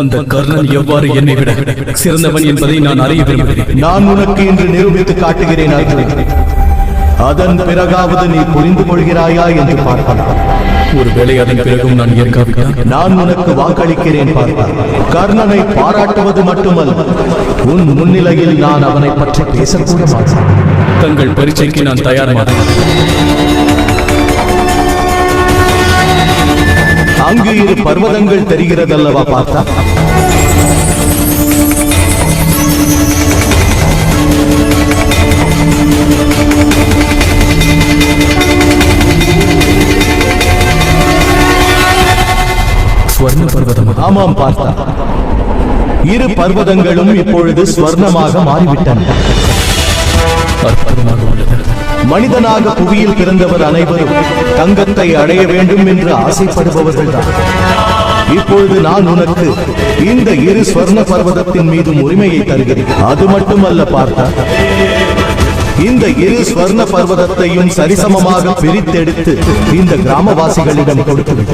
அந்த கர்ணன் எவ்வாறு என்னை விட சிறந்தவன் என்பதை நான் அறிய விரும்புகிறேன். நான் உனக்கு இன்று நிரூபித்து காட்டுகிறேன் அதன் பிறகாவது நீ புரிந்து கொள்கிறாயா என்று பார்க்கலாம். ஒருவேளை அதன் பிறகும் நான் ஏற்காவிட்டால்? நான் உனக்கு வாக்களிக்கிறேன் பார்த்தார் கர்ணனை பாராட்டுவது மட்டுமல்ல. உன் முன்னிலையில் நான் அவனை பற்றி பேசக்கூட மாட்டேன். தங்கள் பரீட்சைக்கு நான் தயார் மாட்டேன். அங்கு இரு பர்வதங்கள் தெரிகிறதல்லவா பார்த்தா? ஸ்வர்ண பர்வதம் ஆமாம் பார்த்தா. இரு பர்வதங்களும் இப்பொழுது ஸ்வர்ணமாக மாறிவிட்டன. அற்புதமாக மனிதனாக புவியில் பிறந்தவர் அனைவரும் தங்கத்தை அடைய வேண்டும் என்று ஆசைப்படுபவர்கள்தான். இப்பொழுது நான் உனக்கு இந்த இரு ஸ்வர்ண பர்வதத்தின் மீதும் உரிமையை தருகிறேன். அது மட்டுமல்ல பார்த்தா இந்த இரு ஸ்வர்ண பர்வதத்தையும் சரிசமமாக பிரித்தெடுத்து இந்த கிராமவாசிகளிடம் கொடுத்து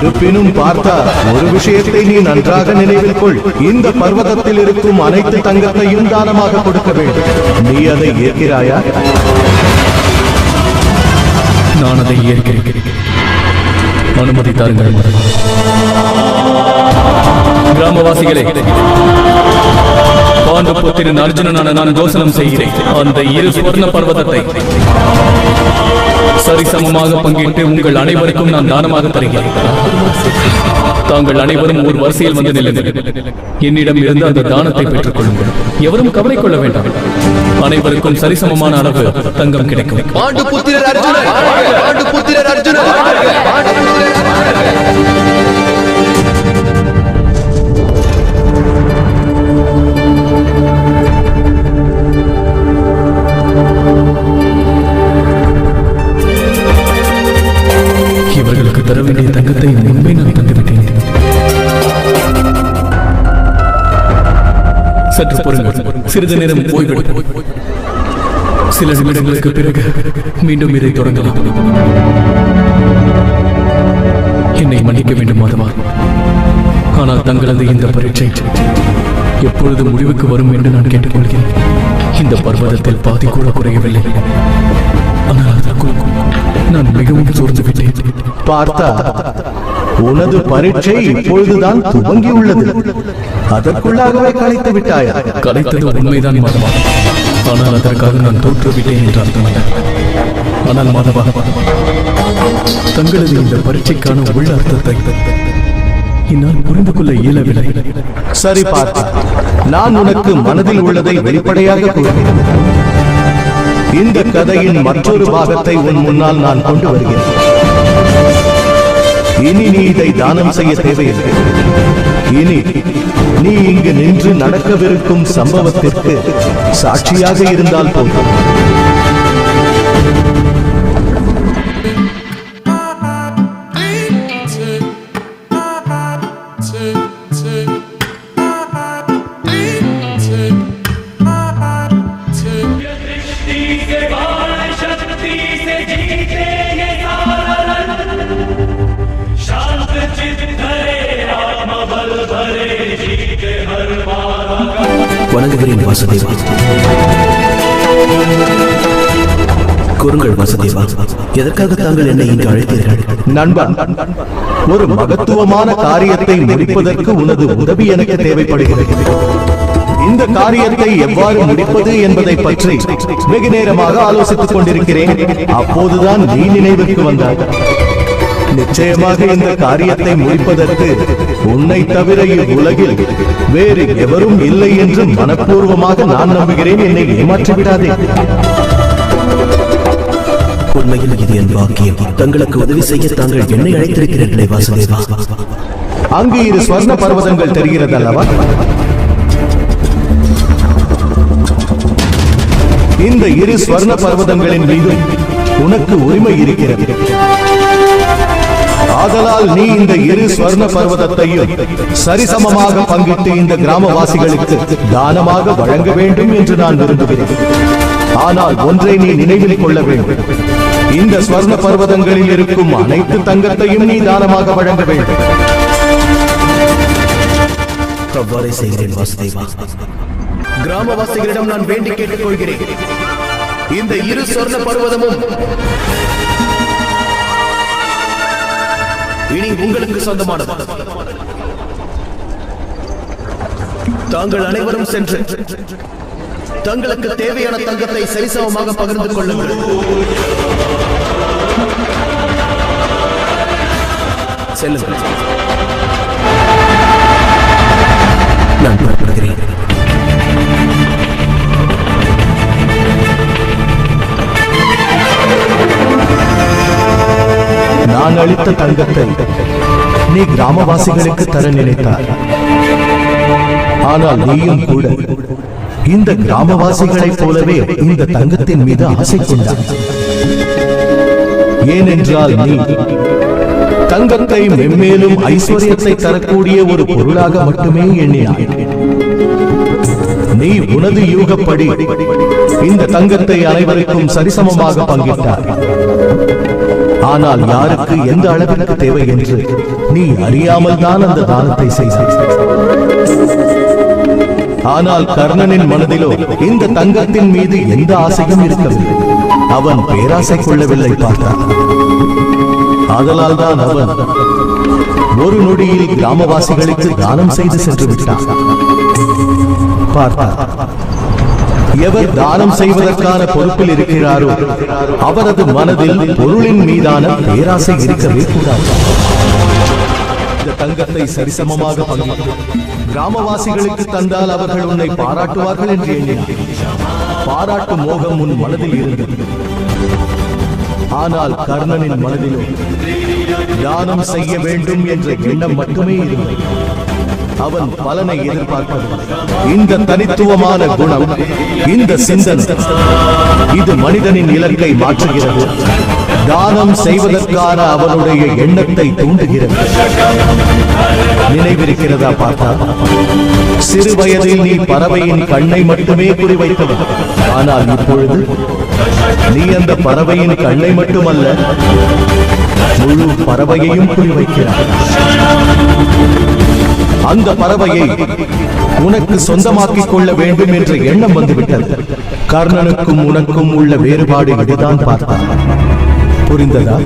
இருப்பினும் பார்த்தா ஒரு விஷயத்தை நீ நன்றாக நினைவில் கொள். இந்த பர்வதத்தில் இருக்கும் அனைத்து தங்கத்தையும் தானமாக கொடுக்க வேண்டும். நீ அதை ஏற்கிறாயா? நான் அதை ஏற்கிறேன். அனுமதி தாருங்கள். கிராமவாசிகளே பாண்டபுத்திரன் அர்ஜுனனான நான் கோசனம் செய்கிறேன். அந்த இரு சுவர்ண பர்வதத்தை சரிசமமாக பங்கிட்டு உங்கள் அனைவருக்கும் நான் தானமாக தருகிறேன். தாங்கள் அனைவரும் ஒரு வரிசையில் வந்து நில்லுங்கள். என்னிடம் இருந்து அந்த தானத்தை பெற்றுக் கொள்ளுங்கள். எவரும் கவலை கொள்ள வேண்டாம். அனைவருக்கும் சரிசமமான அளவு தங்கம் கிடைக்கும். சற்று பொறுங்கள் சிறிது நேரம் ஓய்வெடு சில நிமிடங்களுக்கு பிறகு மீண்டும் இதை தொடங்கலாம். என்னை மன்னிக்க வேண்டும் மாதவா. ஆனால் தங்களது இந்த பரீட்சை எப்பொழுது முடிவுக்கு வரும் என்று நான் கேட்டுக்கொள்கிறேன். இந்த பர்வதத்தில் பாதி கூட குறையவில்லை. ஆனால் அதற்குள் நான் மிகவும் சோர்ந்து விட்டேன். பார்த்தா உனது பரீட்சை இப்பொழுதுதான் துவங்கியுள்ளது. அதற்குள்ளாகவே கழித்து விட்டாயா? கலைத்தது உண்மைதான் மாதவா ஆனால் அதற்காக நான் தோற்றுவிட்டேன் என்று அர்த்தமல்ல ஆனால் மாதவா தங்களது இந்த பரீட்சைக்கான உள்ள அர்த்தத்தை என்னால் புரிந்து கொள்ள இயலவில்லை. சரி பார்த்தா நான் உனக்கு மனதில் உள்ளதை வெளிப்படையாக கூறுகிறேன். இந்த கதையின் மற்றொரு பாகத்தை உன் முன்னால் நான் கொண்டு வருகிறேன். இனி நீ இதை தானம் செய்ய தேவையில்லை. இனி நீ இங்கு நின்று நடக்கவிருக்கும் சம்பவத்திற்கு சாட்சியாக இருந்தால் போதும். வணங்குகிறேன் வாசுதேவா. கூறுங்கள் வாசுதேவா எதற்காக தாங்கள் என்னை இங்கு அழைத்தீர்கள்? நண்பன் ஒரு மகத்துவமான காரியத்தை முடிப்பதற்கு உனது உதவி எனக்கு தேவைப்படுகிறது. இந்த காரியத்தை எவ்வாறு முடிப்பது என்பதை பற்றி வெகு நேரமாக ஆலோசித்துக் கொண்டிருக்கிறேன். அப்போதுதான் நீ நினைவுக்கு வந்தார் நிச்சயமாக இந்த காரியத்தை முடிப்பதற்கு உன்னை தவிர இவ்வுலகில் வேறு எவரும் இல்லை என்று மனப்பூர்வமாக நான் நம்புகிறேன். என்னை ஏமாற்றி விடாதே உண்மையில் இது என் பாக்கியம். தங்களுக்கு உதவி செய்ய தாங்கள் என்னை அழைத்திருக்கிறீர்களே வாசுதேவா. அங்கு இரு ஸ்வர்ண பர்வதங்கள் தெரிகிறதல்லவா? இந்த இரு ஸ்வர்ண பர்வதங்களின் மீதும் உனக்கு உரிமை இருக்கிறது. ஆதலால் நீ இந்த இரு ஸ்வர்ண பர்வதத்தையும் சரிசமமாக பங்கிட்டு இந்த கிராமவாசிகளுக்கு தானமாக வழங்க வேண்டும் என்று நான் விரும்புகிறேன். ஆனால் ஒன்றை நீ நினைவில் கொள்ள வேண்டும். இந்த ஸ்வர்ண பர்வதங்களில் இருக்கும் அனைத்து தங்கத்தையும் நீ தானமாக வழங்க வேண்டும். அவ்வாறே செய்கிறேன் வாசுதேவா. கிராமவாசிகளிடம் நான் வேண்டி கேட்டுக் கொள்கிறேன் இந்த இரு சொர்ண பர்வதமும் இனி உங்களுக்கு சொந்தமானது. தாங்கள் அனைவரும் சென்று தங்களுக்கு தேவையான தங்கத்தை சரிசமமாக பகிர்ந்து கொள்ளுங்கள். செல்லுங்கள். அளித்த தங்கத்தை நீ கிராமவாசிகளுக்கு தர நினைத்தார் ஆனால் நீயும் கூட இந்த கிராமவாசிகளைப் போலவே இந்த தங்கத்தின் மீது ஆசை கொண்டார் ஏனென்றால் நீ தங்கத்தை மென்மேலும் ஐஸ்வர்யத்தை தரக்கூடிய ஒரு பொருளாக மட்டுமே எண்ணினாய். நீ உனது யூகப்படி இந்த தங்கத்தை அனைவருக்கும் சரிசமமாக பங்கிட்டார் ஆனால் யாருக்கு எந்த அளவிற்கு தேவை என்று நீ அறியாமல் தான் அந்த தானத்தை செய்தாய். ஆனால் கர்ணனின் மனதிலோ இந்த தங்கத்தின் மீது எந்த ஆசையும் இருக்கவில்லை. அவன் பேராசை கொள்ளவில்லை பார்த்தான். ஆதலால் தான் அவன் ஒரு நொடியில் கிராமவாசிகளுக்கு தானம் செய்து சென்று விட்டான். பார்த்தான். எவர் தானம் செய்வதற்கான பொறுப்பில் இருக்கிறாரோ அவரது மனதில் பொருளின் மீதான பேராசை இருக்கவே கூடாது. இந்த தங்கத்தை சரிசமமாக பங்கிட்டு கிராமவாசிகளுக்கு தந்தால் அவர்கள் உன்னை பாராட்டுவார்கள் என்று எண்ணினார் பாராட்டு மோகம் உன் மனதில் இருந்தது. ஆனால் கர்ணனின் மனதிலும் தானம் செய்ய வேண்டும் என்ற எண்ணம் மட்டுமே இருந்தது. அவன் பலனை எதிர்பார்ப்பது. இந்த தனித்துவமான குணம் இந்த சிந்தனை இது மனிதனின் இலக்கை மாற்றுகிறது. தானம் செய்வதற்கான அவனுடைய எண்ணத்தை தூண்டுகிறது. நினைவிருக்கிறதா பார்த்தா? சிறு வயதில் நீ பறவையின் கண்ணை மட்டுமே குறிவைத்தவன். ஆனால் இப்பொழுது நீ அந்த பறவையின் கண்ணை மட்டுமல்ல முழு பறவையையும் குறிவைக்கிறாய். அந்த பறவையை உனக்கு சொந்தமாக்கிக் கொள்ள வேண்டும் என்ற எண்ணம் வந்துவிட்டது. கர்ணனுக்கும் உனக்கும் உள்ள வேறுபாடு இதுதான் பார்த்தான் புரிந்ததா?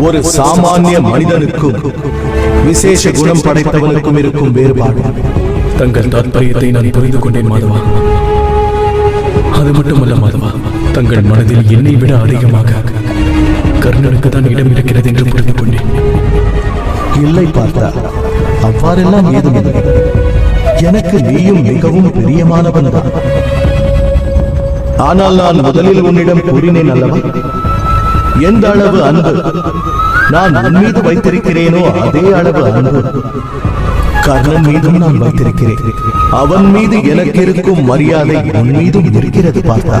ஒரு சாமானிய மனிதனுக்கும் விசேஷ குணம் படைத்தவனுக்கும் இருக்கும் வேறுபாடு. தங்கள் தாத்பரியத்தை நான் புரிந்து கொண்டேன் மாதவா. அது மட்டுமல்ல மாதவா. தங்கள் மனதில் என்னை விட அதிகமாக கர்ணனுக்கு தான் இடம் இருக்கிறது என்று புரிந்து கொண்டேன். இல்லை பார்த்தா. அவ்வாறெல்லாம் ஏதும் இல்லை எனக்கு நீயும் மிகவும் பிரியமானவன் தான் ஆனால் நான் முதலில் உன்னிடம் கூறினேன் அல்லவா? எந்த அளவு அன்பு நான் உன் மீது வைத்திருக்கிறேனோ அதே அளவு அன்பு கர்ணன் மீதும் நான் வைத்திருக்கிறேன். அவன் மீது எனக்கு இருக்கும் மரியாதை உன் மீதும் இருக்கிறது பார்த்தா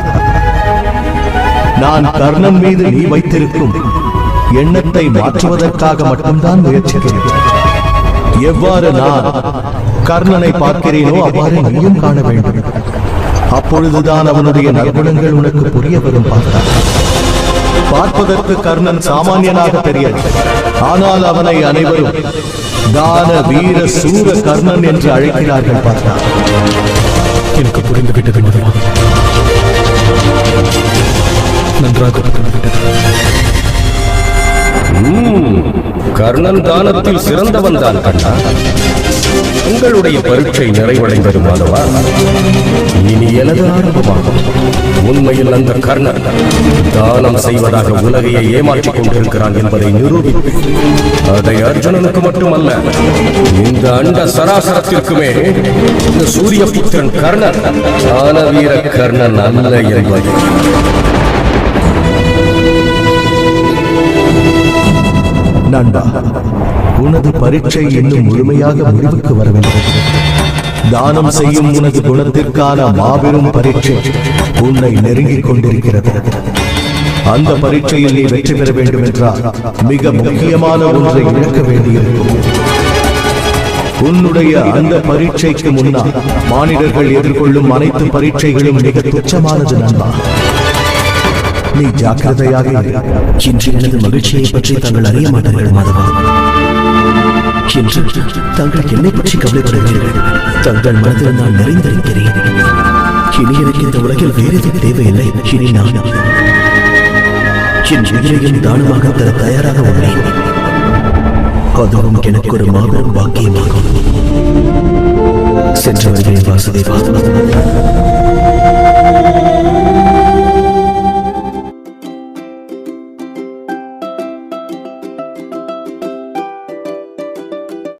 நான் கர்ணன் மீது நீ வைத்திருக்கும் எண்ணத்தை மாற்றுவதற்காக மட்டும்தான் முயற்சிக்கிறேன். எவ்வாறு நான் கர்ணனை பார்க்கிறேனோ அவ்வாறு நீயும் காண வேண்டும். அப்பொழுதுதான் அவனுடைய நற்குணங்கள் உனக்கு புரிய வரும் பார்ப்பதற்கு கர்ணன் சாமானியனாக தெரியாது ஆனால் அவனை அனைவரும் தான வீர சூர கர்ணன் என்று அழைக்கிறார்கள் பார்த்தார் எனக்கு புரிந்து விட்டது நன்றாக புரிந்து விட்டது. கர்ணன் தானத்தில் சிறந்தவன் தான் கண்ணா. உங்களுடைய பரீட்சை நிறைவடைந்தது மாதவா இனி எனது ஆரம்பமாகும். உண்மையில் அந்த கர்ணன் தானம் செய்வதாக உலகையை ஏமாற்றிக் கொண்டிருக்கிறான் என்பதை நிரூபித்து அதை அர்ஜுனனுக்கு மட்டுமல்ல இந்த அண்ட சராசரத்திற்குமே இந்த சூரிய புத்திரன் கர்ணன் தான வீர கர்ணன் அல்ல என்பதை. நண்பா உனது பரீட்சை இன்னும் முழுமையாக முடிவுக்கு வரவில்லை தானம் செய்யும் உனது குணத்திற்கான மாபெரும் பரீட்சை உன்னை நெருங்கிக் கொண்டிருக்கிறது. அந்த பரீட்சையில் நீ வெற்றி பெற வேண்டும் என்றால் மிக முக்கியமான ஒன்றை இழக்க வேண்டியிருக்கும். உன்னுடைய அந்த பரீட்சைக்கு முன்னால் மானிடர்கள் எதிர்கொள்ளும் அனைத்து பரீட்சைகளும் மிக துச்சமானது நண்பா. நீ ஜாக்கிரதையாக இன்று எனது மகிழ்ச்சியை பற்றி தாங்கள் அறிய மாட்டார்கள் மாதவா? என்று தாங்கள் என்னை பற்றி கவலைப்படுகிறீர்கள்? தங்கள் மனதில் நான் நிறைந்திருக்கிறேன். இனி எனக்கு இந்த உலகில் வேறு எதுவும் தேவையில்லை. இனி நான் என் உயிரையும் தானமாக தர தயாராக உள்ளேன். அதுவும் எனக்கு ஒரு மாபெரும் பாக்கியமாகும். சென்று வருகிறேன் வாசுதேவா.